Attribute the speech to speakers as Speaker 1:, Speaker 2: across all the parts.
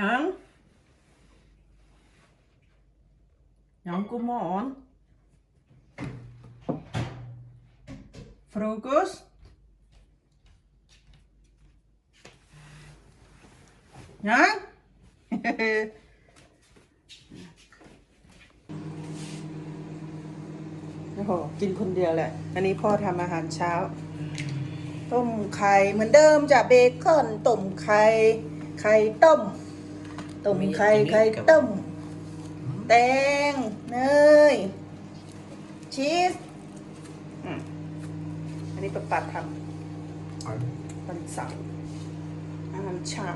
Speaker 1: ยังยัง god morgon Frokost ยังโอ้โห กินคนเดียวแหละ อันนี้พ่อทำอาหารเช้า ต้มไข่เหมือนเดิมจ้ะเบคอนต้มไข่ ไข่ต้ม ต้มไข่ไข่ต้ม แตงเนยชีสอืมอันนี้ประปัดทำวันเสาร์อาหารเช้า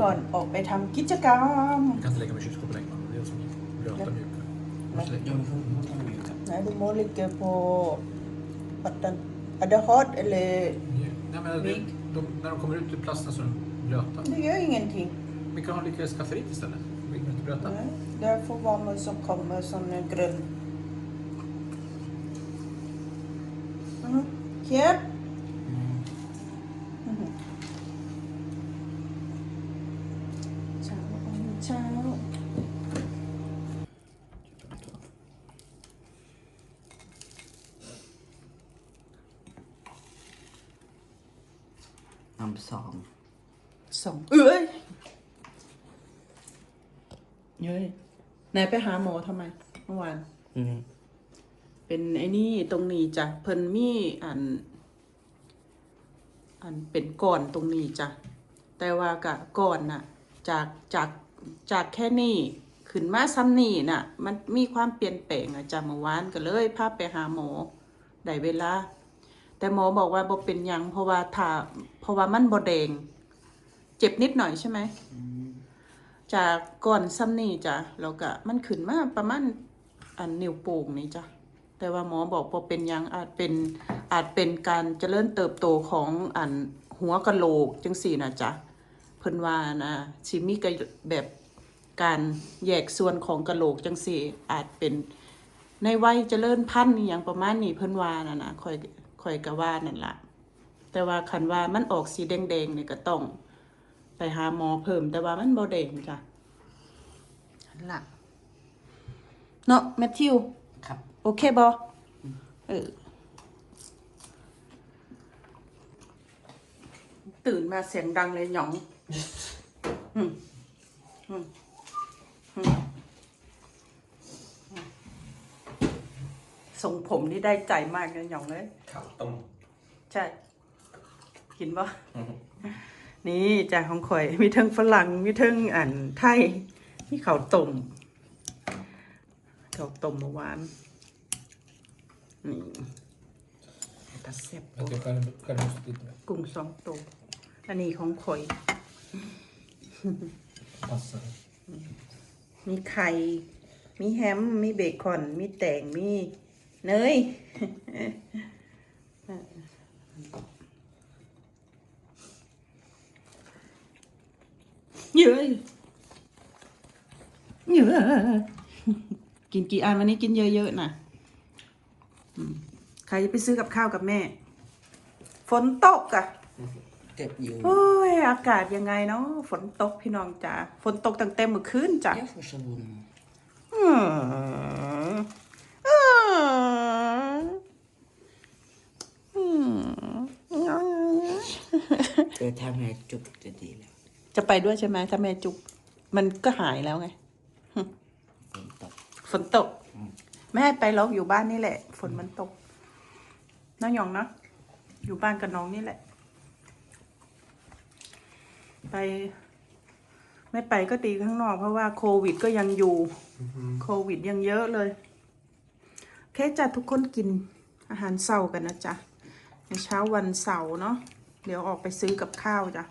Speaker 1: ก่อนออกไปทำกิจกรรม
Speaker 2: Jag kan inte lägga mig i kylskåpet längre. Det är som blöta mjuka. Måste lägga-
Speaker 3: Ja, men får man ta mjuka?
Speaker 1: Nej, du må ligga på vatten. Är det hårt eller?
Speaker 2: Mjuk. Nej, men det, de, när de kommer ut ur plasten så är de blöta.
Speaker 1: Det gör ingenting.
Speaker 2: Vi kan ha lite skafferiet istället. Vi kan inte blöta.
Speaker 1: Nej, det får vara med som kommer som en grön. Mm. Kjell? Mhm. Ciao, ciao.
Speaker 3: Number song.
Speaker 1: สองเอ้ยเย้ย นายไปหาหมอทำไมเมื่อวาน
Speaker 3: Mm.
Speaker 1: เป็นไอ้นี่ตรงนี้จ้ะเพิ่นมีอัน อันเป็นก่อนตรงนี้จ้ะแต่ว่ากะก่อนน่ะ จากจากจากแค่นี้ขึ้นมาซ้ำนี่น่ะ มันมีความเปลี่ยนแปลงอะจ้ะเมื่อวานก็เลยพาไปหาหมอได้เวลา แต่หมอบอกว่าบ่เป็นหยังเพราะว่าถ้าเพราะว่ามันบ่แดง เจ็บนิดหน่อยใช่ไหม จากก่อนซ้ำนี่จ้ะแล้วก็มันขึ้นมาประมาณอันนิ้วโป่งนี่จ้ะแต่ว่าหมอบอกว่าเป็นยังอาจเป็นอาจเป็นการเจริญเติบโตของอันหัวกะโหลกจังสี่นะจ๊ะเพิ่นว่านะสิมีกะแบบการแยกส่วนของกะโหลกจังสี่ อาจเป็นในวัยเจริญพันธุ์อย่างประมาณนี้เพิ่นว่านะนะคอยคอยกะว่านั่นละแต่ว่าคันว่ามันออกสีแดงๆนี่ก็ต้องไปหาหมอเพิ่มแต่ว่ามันบ่แดงจ้ะ นั่นล่ะเนาะแมทธิว
Speaker 3: ครับ
Speaker 1: โอเคบอเออ ตื่นมาเสียงดังเลยหยองอืมอืมอืมทรงผมนี่ได้ใจมากเลยหยองเลย
Speaker 3: Kaltom.
Speaker 1: ใช่ กินปะนี่จากของข่อย มีเทิงฝรั่ง มีเทิงอ่านไทย มีข้าวต้มข้าวต้มเมื่อวานนี่ตาเสียบ
Speaker 2: Jag ska skära skära loss lite mer.
Speaker 1: กุ้งสองตัวอันนี้ของข่อย
Speaker 2: Passar.
Speaker 1: มีไข่ มีแฮม มีเบคอน มีแตง มีเนยเยอะ เยอะกินกี่อันวันนี้กินเยอะๆนะอืมใครจะไปซื้อกับข้าวกับแม่ ฝนตกอะ
Speaker 3: Typ ju.
Speaker 1: โอ้ยอากาศยังไงเนาะฝนตกพี่น้องจ๋าฝนตกตั้งแต่เมื่อคืนจ้ะ
Speaker 3: Jag får så lugn.
Speaker 1: อืมอืมอืม
Speaker 3: Det tar mig ett juck till det.
Speaker 1: จะไปด้วยใช่ไหมถ้าแม่จุก มันก็หายแล้วไง
Speaker 3: Fint.
Speaker 1: ฝ นตก แม่ให้ไปล็อกอยู่บ้านนี่แหละ ฝนมันตก น้องหยองเนาะอยู่บ้านกับน้องนี่แหละ ไป ไม่ไปก็ตีข้างนอก เพราะว่าโควิดก็ยังอยู่ โควิดยังเยอะเลยโอเคจ้ะทุกคนกินอาหารเสาร์กันนะจ๊ะในเช้าวันเสาร์เนาะเดี๋ยวออกไปซื้อกับข้าวจ้ะ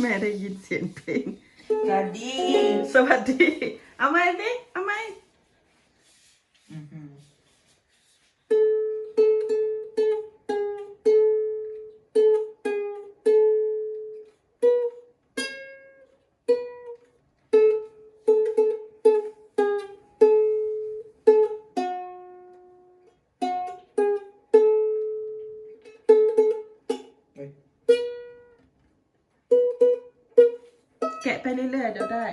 Speaker 1: แม่ได้ยินเสียงเพลง
Speaker 3: สวัสดี
Speaker 1: สวัสดี เอาไหมดิ เรื่อยๆเดี๋ยวได้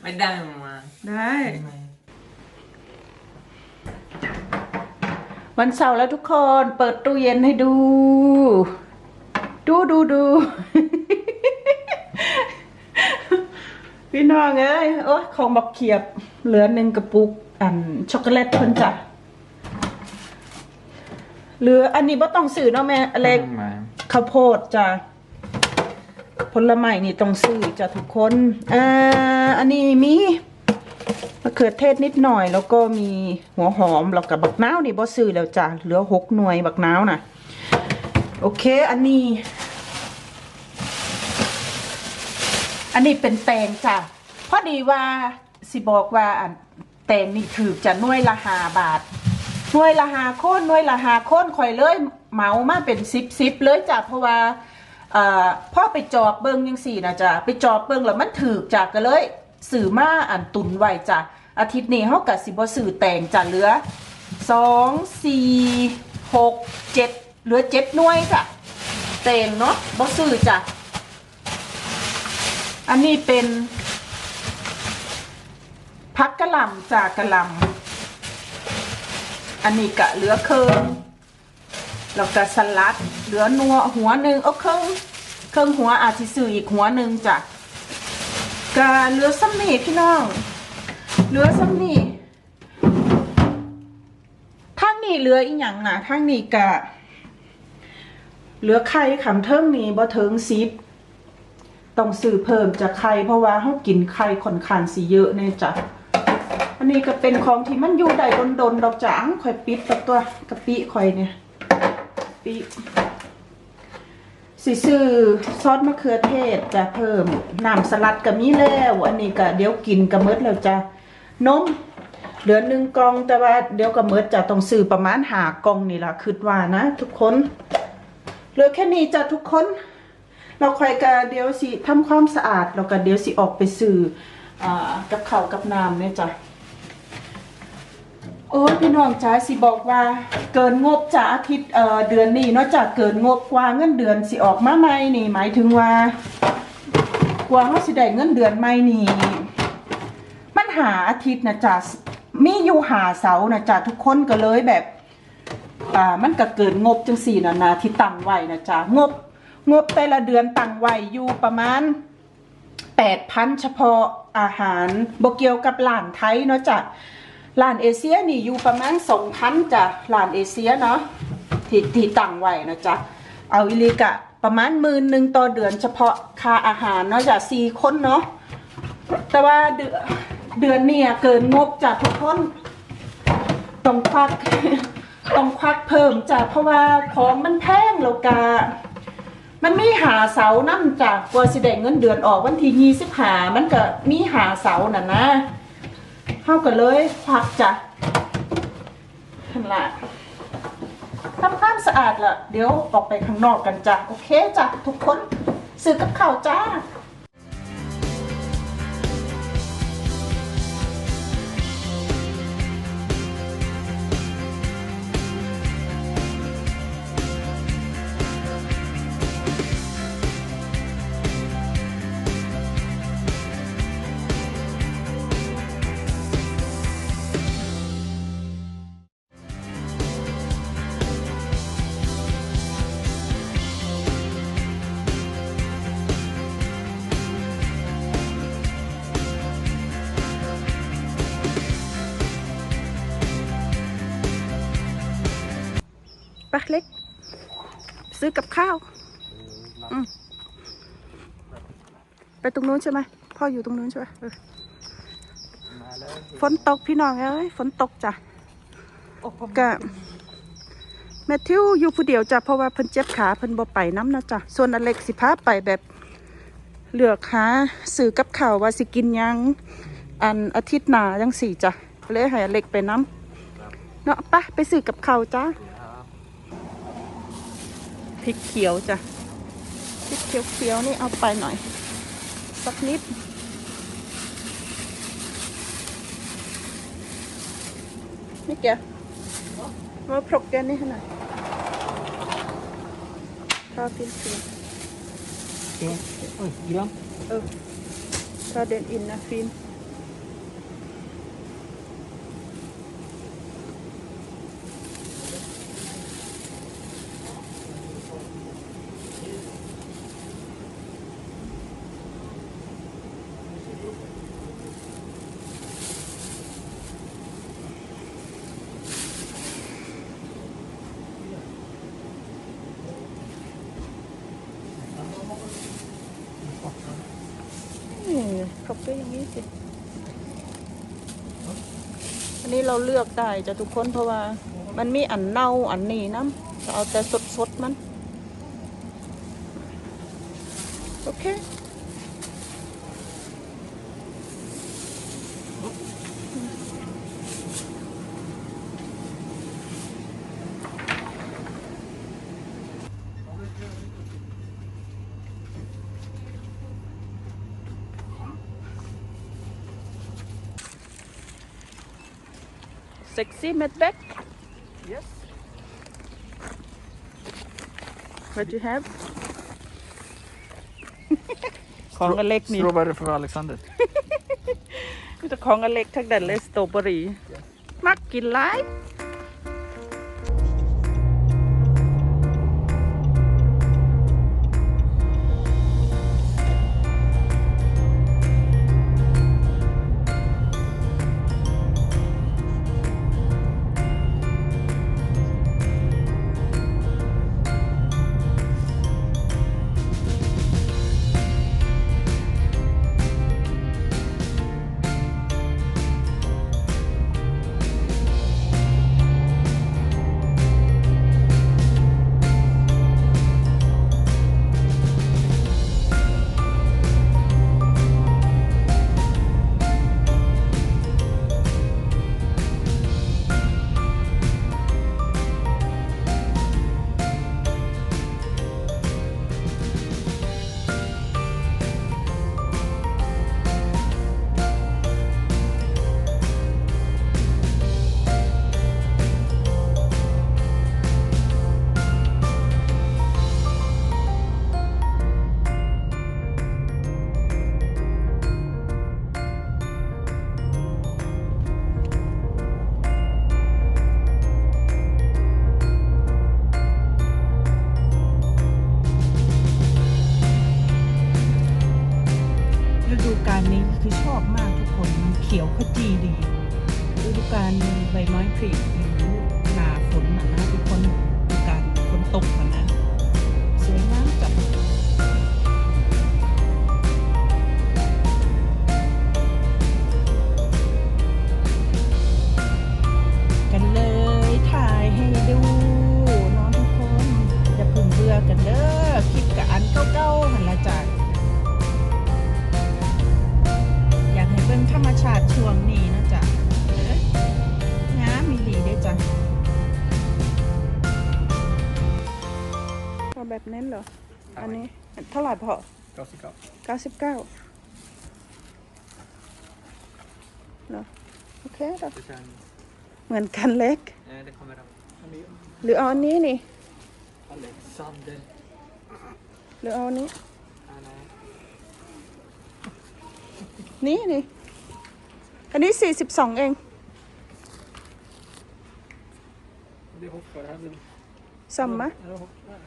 Speaker 3: ไม่ได้มา
Speaker 1: ได้
Speaker 3: ทำไม
Speaker 1: วันเสาร์แล้วทุกคนเปิดตู้เย็นให้ดู ดูดูดู พี่น้องเอ้ยโอ้ยของบักเขียบ เหลือหนึ่งกระปุกอันช็อกโกแลตเพิ่นจ้ะเหลืออันนี้บ่ต้องซื้อเนาะแม่อะไร
Speaker 3: ทำไม
Speaker 1: ข้าวโพดจ้ะผลไม้นี่ต้องซื้อจ้ะทุกคนอ่าอันนี้มีมะเขือเทศนิดหน่อย แล้วก็มีหัวหอมแล้วกับบักนาวนี่บ่ซื้อแล้วจ้ะเหลือหกหน่วยบักนาวน่ะ โอเค อันนี้ อันนี้เป็นแตงจ้ะพอดีว่า สิบอกว่าอันแตงนี่ถือจะน่วยละหาบาทน่วยละหาโค่นน่วยละหาโค่นข่อยเลยเมามาเป็นซิปซิปเลยจ้ะเพราะว่าพ่อไปจอบเบิ้งยังสี่นะจ้ะไปจอบเบิ้งแล้วมันถือจ้ะก็เลยสื่อมาอันตุนไว้จ้ะอาทิตย์นี้เฮากับสิบสื่อแตงจ้ะเหลือสองสี่หกเจ็ดเหลือเจ็ดน่วยจ้ะแตงเนาะบ่สื่อจ้ะอันนี้เป็น พักกะหล่ำจากกะหล่ำอันนี้กะเหลือเครื่องแล้วก็สลัด เหลือนัวหัวหนึ่งเอาเครื่องเครื่องหัวอาจจะซื้ออีกหัวหนึ่งจ้ะกะเหลือซ้ำนี่พี่น้อง เหลือซ้ำนี่ทางนี้เหลืออีกอย่างนะทางนี้กะเหลือไข่ขำเทิงนี้บ่เทิงซิปต้องซื้อเพิ่มจากไข่เพราะว่าเขากินไข่ค่อนข้างสิเยอะเนี่ยจ้ะ อันนี้ก็เป็นของที่มันอยู่ได้ดนๆดอกจังข่อยปิดกับตัวกะปิข่อยเนี่ยปิสิซื้อซอสมะเขือเทศจะเพิ่มน้ำสลัดก็มีแล้วอันนี้ก็เดี๋ยวกินก็หมดแล้วจะนมเหลือหนึ่งกล่องแต่ว่าเดี๋ยวก็หมดจะต้องซื้อประมาณหากล่องนี่ละคิดว่านะ ทุกคนเหลือแค่นี้จ้ะทุกคน เราค่อยก็เดี๋ยวสิทำความสะอาดแล้วก็เดี๋ยวสิออกไปซื้ออกับข้าวกับน้ำเนี่ยจ้ะ โอ้ยพี่น้องจ้าสิบอกว่าเกินงบจ้าอาทิตย์เอ่อเดือนนี้นอกจากเกินงบกว่าเงินเดือนสิออกมาใหม่นี่ หมายถึงว่ากว่าเขาสิได้เงินเดือนใหม่นี่มันหาอาทิตย์นะจ้ามีอยู่หาเสานะจ้าทุกคนก็เลยแบบอ่ามันก็เกินงบจังสี่นะนะที่ตั้งไว้นะจ้างบ งบแต่ละเดือนตั้งไว้อยู่ประมาณแปดพันเฉพาะอาหารบเกี่ยวกับร้านไทยเนาะจ้ะ ร้านเอเชียนี่อยู่ประมาณสองพันจ้ะร้านเอเชียเนาะที่ที่ตั้งไว้นะจ๊ะเอาอิลิกะประมาณหมื่นหนึ่งต่อเดือนเฉพาะค่าอาหารเนาะจ้ะสี่คนเนาะแต่ว่าเดือนเดือนเนี่ยเกินงบจ้ะทุกคนต้องควักต้องควักเพิ่มจ้ะเพราะว่าของมันแพงแล้วกะมันมีหาเสานั่นจากกว่าสิได้เงินเดือนออกวันที่ยี่สิบหามันก็มีหาเสาน่ะนะ เข้ากันเลยผักจ้ะนั่นละทำความสะอาดละเดี๋ยวออกไปข้างนอกกันจ้ะ โอเคจ้ะ ทุกคน ซื้อกับข้าวจ้า ไปเล็ก ซื้อกับข้าวอืมไปตรงนู้นใช่ไหมพ่ออยู่ตรงนู้นใช่ไหมเออฝนตกพี่น้องเอ้ยฝนตกจ้ะก็แมทธิวอยู่ผู้เดียวจ้ะเพราะว่าเพิ่นเจ็บขาเพิ่นบ่ไปน้ำนะจ้ะส่วนอเล็กสิพาไปแบบเลือกหาสื่อกับข่าวว่าสิกินหยังอันอาทิตย์หน้าจังสี่จ้ะเลยให้อเล็กไปน้ำเนาะไปไปซื้อกับข่าวจ้ะ พริกเขียวจ้ะพริกเขียวๆนี่เอาไปหน่อย สักนิด Mycket. Vad plockar ni henne? Ta filten.
Speaker 2: Oj, gram.
Speaker 1: Upp. Ta den inne, fin. นี่เขาเป็นอ ย่างนี้สิอันนี้เราเลือกได้จะทุกคนเพราะว่ามันมีอันเน่าอันนี้น้ำจะเอาแต่สดๆมัน โอเค Sexy Medbeck
Speaker 2: Yes.
Speaker 1: what you have ของอเล็กนี่
Speaker 2: Strawberry för Alexander.
Speaker 1: มีแต่ของอเล็กทั้งนั้นเลยสตรอเบอรี่มักกินหลาย
Speaker 4: ไหร่พอ
Speaker 2: Gasika.
Speaker 1: เก้าสิบเก้าเหรอโอเคเหรอ
Speaker 2: Det kan...
Speaker 1: เหมือนกันเล็ก
Speaker 2: Nej, det kommer av...
Speaker 1: หรือเอาอันนี้นี่
Speaker 2: Alexander.
Speaker 1: หรือเอาอันนี้
Speaker 2: Ah, nej.
Speaker 1: นี่นี่ อันนี้สี่สิบสองเอง
Speaker 2: Det är hoppar. Han vill...
Speaker 1: ซัมมะ
Speaker 2: Ja, hoppar.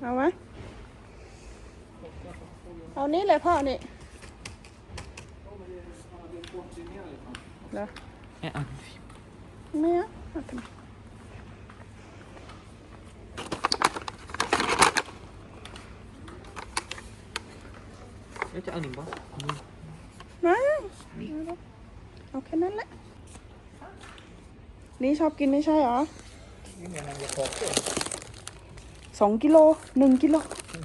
Speaker 1: เอาไหม เอานี้เลยพ่อนี่เหรอ
Speaker 2: Nej, ah.
Speaker 1: ไม่เอาเอาทำไม
Speaker 2: Jag tar Anning bara.
Speaker 1: มาเอาแค่นั้นแหละ นี่ชอบกินไม่ใช่เหรอสองกิโลหนึ่งกิโล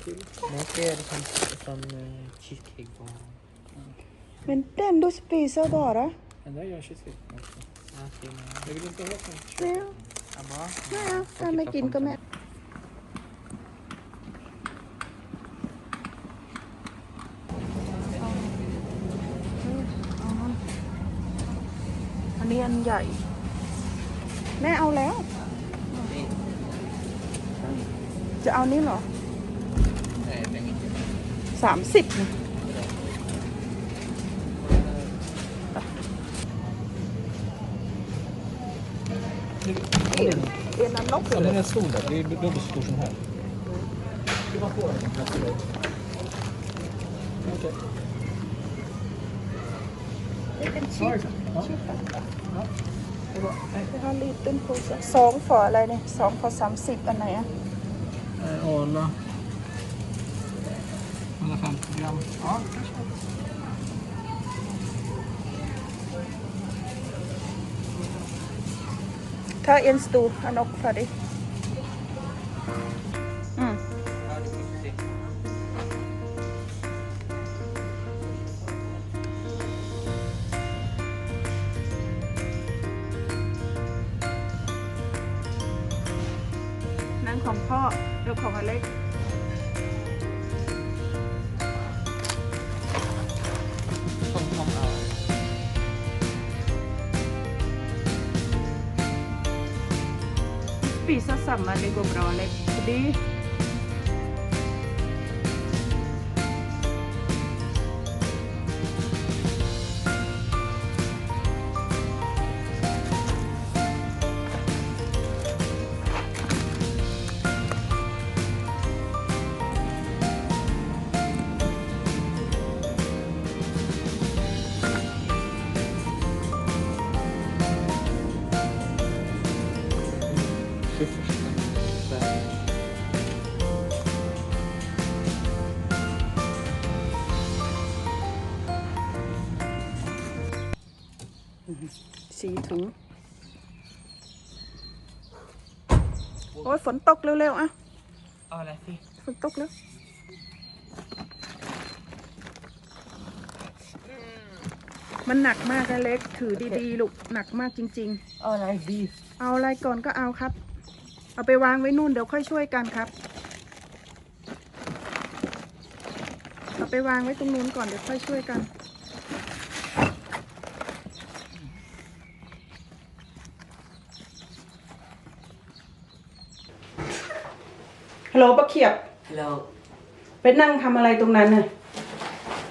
Speaker 5: Nej, det är som, som uh, cheesecake bar.
Speaker 1: Men den du spiser bara.
Speaker 2: Den där gör cheesecake också.
Speaker 5: Ja, det är med.
Speaker 2: Jag vill inte ha sånt.
Speaker 1: Nej,
Speaker 5: Ja, bra.
Speaker 1: nej, ถ้าไม่กินก็ไม่อันนี้อันใหญ่ แม่เอาแล้ว จะเอานี้เหรอ
Speaker 2: Nej, den är inte med.
Speaker 1: สามสิบนะเอ็นนั้นนก
Speaker 2: Ja, den är stor där. Det är dubbelt så stor som här. Ska man få den? Okej.
Speaker 1: เป็นชีส
Speaker 2: Ja.
Speaker 1: ฮาลีต้นโพสสองฝออะไรเนี่ยสองฝอสามสิบอันไหนอะ
Speaker 2: Eh, Arla. men ja. Ta
Speaker 1: en stor, han är färdig. สี่ถุงโอ้ยฝนตกเร็วๆอะ
Speaker 5: Ja, lätt i.
Speaker 1: ฝนตกแล้วมันหนักมากนะเล็กถือดีๆลูกหนักมากจริงๆ
Speaker 5: Ja, like this.
Speaker 1: เอาอะไรก่อนก็เอาครับ เอาไปวางไว้นู่นเดี๋ยวค่อยช่วยกันครับ เอาไปวางไว้ตรงนู้นก่อนเดี๋ยวค่อยช่วยกัน โหลปะเขียบ
Speaker 3: Hello
Speaker 1: ไปนั่งทำอะไรตรงนั้นน่ะ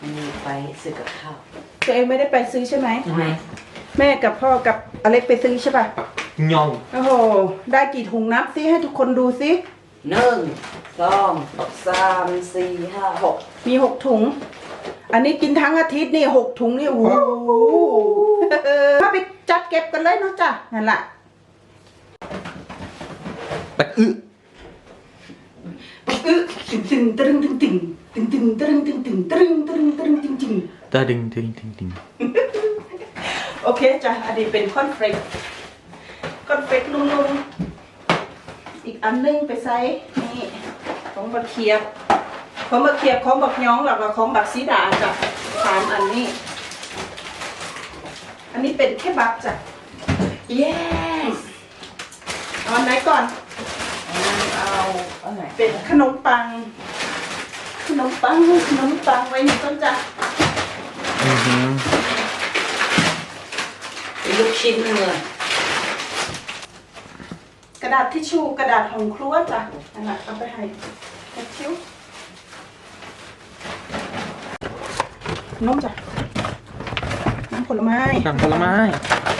Speaker 3: มีไปซื้อกับข้าว
Speaker 1: ตัวเองไม่ได้ไปซื้อใช่ไหม
Speaker 3: ไม่
Speaker 1: แม่กับพ่อกับอเล็กไปซื้อใช่ป่ะ
Speaker 3: Nhông
Speaker 1: โอ้โห ได้กี่ถุงนับซิให้ทุกคนดูซิ
Speaker 3: Nâng Song Sam Si Ha Hộc
Speaker 1: มีหกถุง อันนี้กินทั้งอาทิตย์นี่หกถุงนี่โอ้โหถ้าไปจัดเก็บกันเลยเนาะจ้ะนั่นแหละ
Speaker 5: Bạch ư.
Speaker 1: อึ ตึงตึงตึงตึงตึงตึงตึงตึงตึงตึงตึงตึงตึงตึงตึง
Speaker 5: Ta ding, ding, ding, ding.
Speaker 1: โอเคจ้ะอันนี้เป็นคอนเฟลกคอนเฟลกนุ่มๆอีกอันนึงไปใส่นี่ของบักเขียบของบักเขียบของบักย้องแล้วก็ของบักซีดาจ้ะสามอันนี้ อันนี้เป็นแค่บักจ้ะ
Speaker 3: Yes
Speaker 1: เอาอันไหนก่อน
Speaker 3: เอาเอาไหน
Speaker 1: เป็นขนมปัง ขนมปังขนมปังไว้นี่ต้นจ้ะ
Speaker 5: Mhm.
Speaker 3: เป็นลูกชิ้นเนื้อก
Speaker 1: ระดาษทิชชู่กระดาษของครัวจ้ะนั่นแหละเอาไปให้แคชชิวน้องจ้ะน้ำผลไม้
Speaker 5: Kan hålla med.
Speaker 1: ยโอ้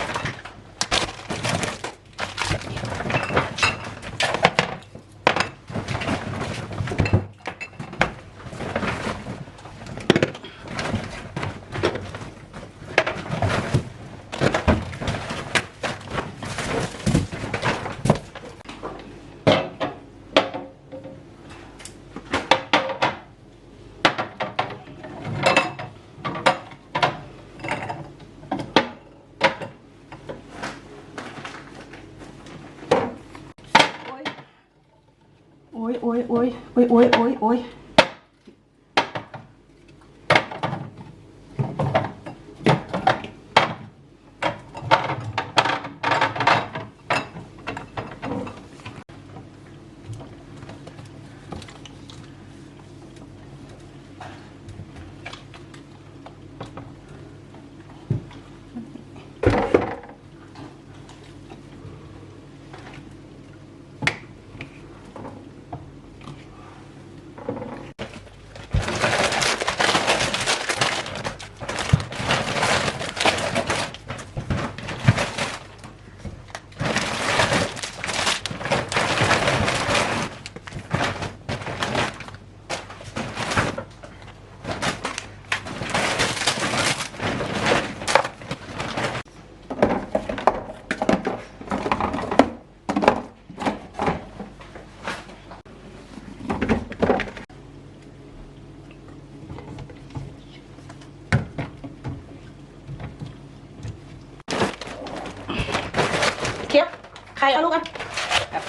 Speaker 1: ยโอ้ยโอ้ยโอ้ยโอ้ยเคียบใครเอาลูกอะแบบ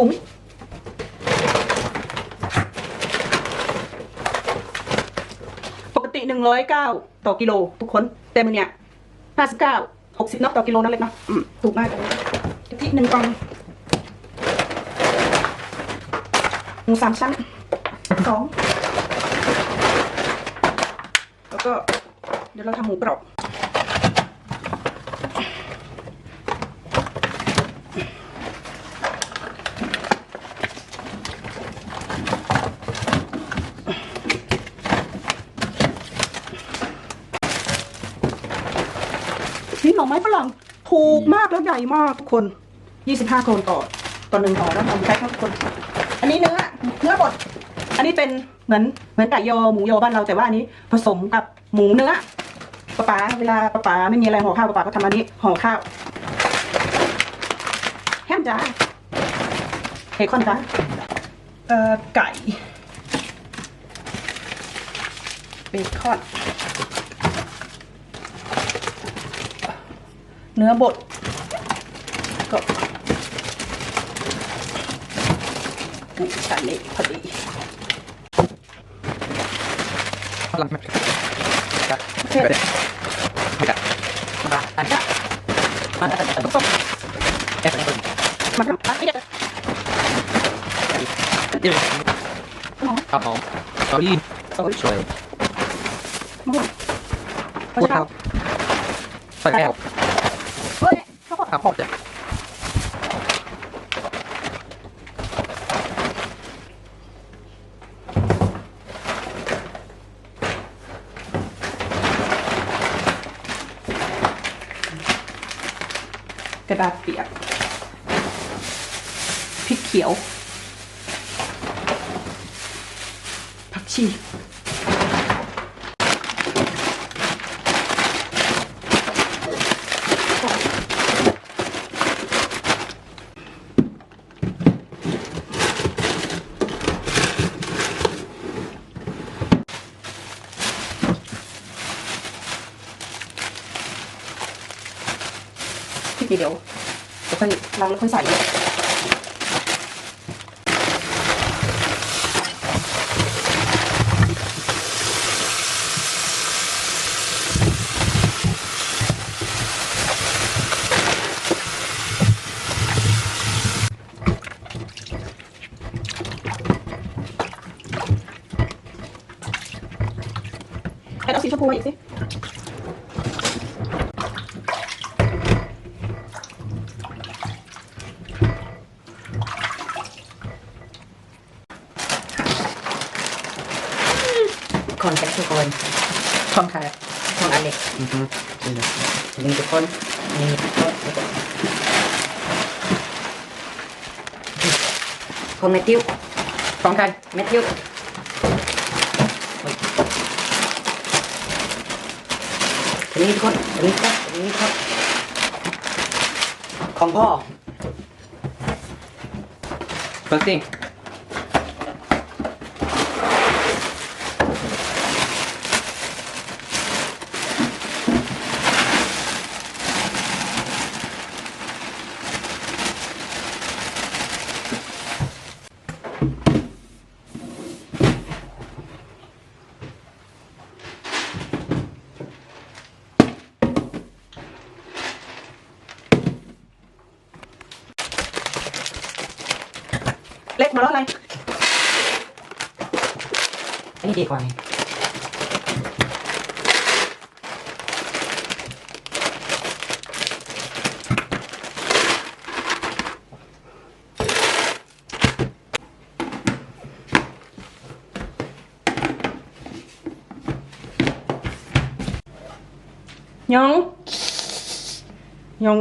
Speaker 1: ถุงปกติหนึ่งร้อยเก้าต่อกิโลทุกคนแต่มันเนี่ยห้าสิบเก้าหกสิบนอกต่อกิโลนั่นเลยนะถูกมากเลยที่หนึ่งกล่องหมูสามชั้นสองแล้วก็เดี๋ยวเราทำหมูกรอบ นี่หน่อไม้ ฝรั่งถูกมากแล้วใหญ่มากทุกคน 25คนต่อต่อหนึ่งห่อแล้วทำแพ็คนะทุกคน อันนี้เนื้อเนื้อบด อันนี้เป็นเหมือนเหมือนไก่ยอหมูยอบ้านเราแต่ว่าอันนี้ผสมกับหมูเนื้อป้าป๋าเวลาป้าป๋าไม่มีอะไรห่อข้าวป้าป๋าก็ทำอันนี้ห่อข้าวแฮมจ้าเบคอนจ้าเอ่อไก่เบคอน เนื้อบดก็นี่ใส่นี่พอดี
Speaker 5: Alla med. Ja.
Speaker 1: โอเค
Speaker 5: Vad är det? Vänta. Vänta. Vänta. Vänta. Vänta. Stopp. Efter den punkten.
Speaker 1: มาทำอะนี่เดี๋ยว
Speaker 5: Det
Speaker 1: ฮ้ยเขาก็
Speaker 5: Ja, ha det.
Speaker 1: กระดาษเปียกพริกเขียวผักชี พริกนิดเดียวแล้ว ค่อยล้างแล้วค่อยใส่เลยให้เอาสีชมพูมาอีกสิ
Speaker 3: คอนแทคทุกคน
Speaker 5: Kom här.
Speaker 3: ของอเล็ก
Speaker 5: Mhm. Det är det.
Speaker 3: นี่ทุกคนนี่ทุกคน ของแมทธิว
Speaker 5: Kom här.
Speaker 3: แมทธิวทีนี้ทุกคนทีนี้ครับทีนี้ครับของพ่อ
Speaker 5: Pussy.
Speaker 1: มาแล้วอะไร
Speaker 3: อันนี้ดีกว่า ไง
Speaker 1: ยอง ยอง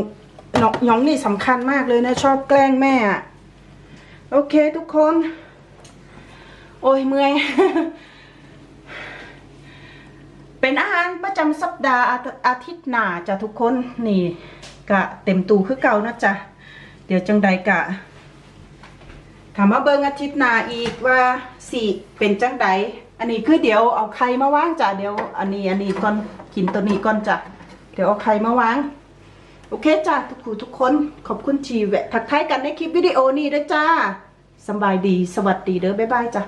Speaker 1: ยองยองนี่สำคัญมากเลยนะ ชอบแกล้งแม่อะโอเคทุกคน โอ้ยเมื่อย เป็นอาหารประจำสัปดาห์อาทิตย์หน้าจ้ะทุกคนนี่กะเต็มตู้คือเก่านะจ๊ะเดี๋ยวจังใดกะถามมาเบิงอาทิตย์หน้าอีกว่าสี่เป็นจังใดอันนี้คือเดี๋ยวเอาไข่มาว่างจ้ะเดี๋ยวอันนี้อันนี้ก่อนกินตัวนี้ก่อนจ้ะเดี๋ยวเอาไข่มาวางโอเคจ้ะทุกผู้ทุกคนขอบคุณทีแวะทักทายกันในคลิปวิดีโอนี้ด้วยจ้าสบายดีสวัสดีเด้อบ๊ายบายจ้ะ